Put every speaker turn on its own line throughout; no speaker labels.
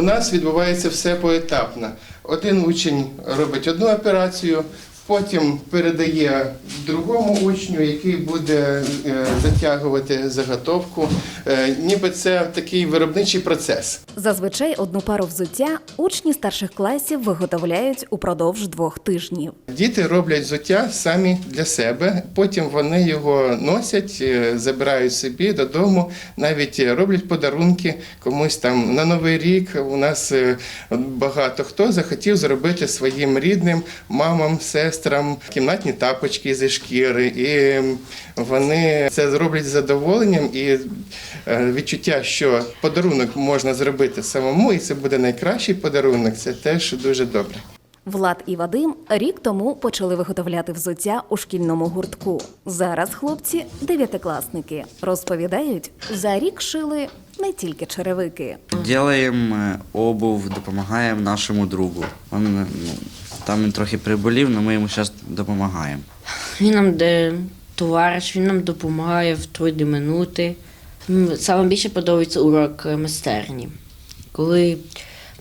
у нас відбувається все поетапно. Один учень робить одну операцію, потім передає другому учню, який буде е, затягувати заготовку. Е, Ніби це такий виробничий процес.
Зазвичай одну пару взуття учні старших класів виготовляють упродовж двох тижнів.
Діти роблять взуття самі для себе, потім вони його носять, е, забирають собі додому, навіть роблять подарунки комусь там на Новий рік. У нас багато хто захотів зробити своїм рідним мамам, сестрам кімнатні тапочки зі шкіри, і вони це зроблять з задоволенням і е, відчуття, що подарунок можна зробити самому, і це буде найкращий подарунок. Це теж дуже добре.
Влад і Вадим рік тому почали виготовляти взуття у шкільному гуртку. Зараз хлопці дев'ятикласники. Розповідають, за рік шили не тільки черевики.
Ділаємо е, обув, допомагаємо нашому другу. Він, ну, там він трохи приболів, але ми йому зараз допомагаємо.
Він нам де товариш, він нам допомагає в трудні минути. М, Саме більше подобається урок е, майстерні. Коли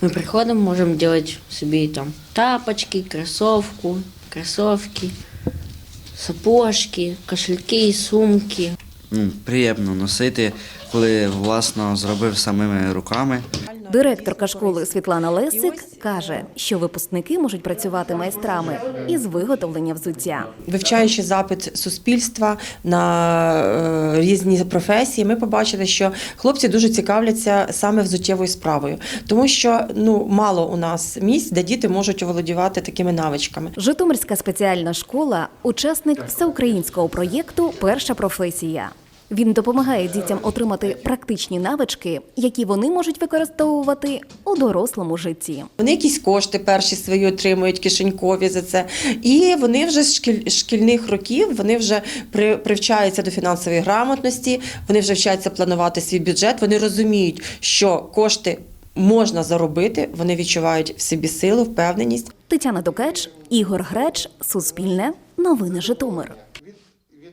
ми приходимо, можемо робити собі там тапочки, кросовку, кросовки, сапожки, кошельки, сумки.
Ну, приємно носити, коли власно зробив самими руками.
Директорка школи Світлана Лесик каже, що випускники можуть працювати майстрами із виготовлення взуття.
Вивчаючи запит суспільства на е, різні професії, ми побачили, що хлопці дуже цікавляться саме взуттєвою справою, тому що ну мало у нас місць, де діти можуть оволодівати такими навичками.
Житомирська спеціальна школа учасник всеукраїнського проєкту Перша професія. Він допомагає дітям отримати практичні навички, які вони можуть використовувати у дорослому житті.
Вони якісь кошти перші свої отримують кишенькові за це, і вони вже з шкіль, шкільних років вони вже при, привчаються до фінансової грамотності, вони вже вчаться планувати свій бюджет. Вони розуміють, що кошти можна заробити, вони відчувають в собі силу, впевненість.
Тетяна Дукач, Ігор Греч, Суспільне, Новини Житомир.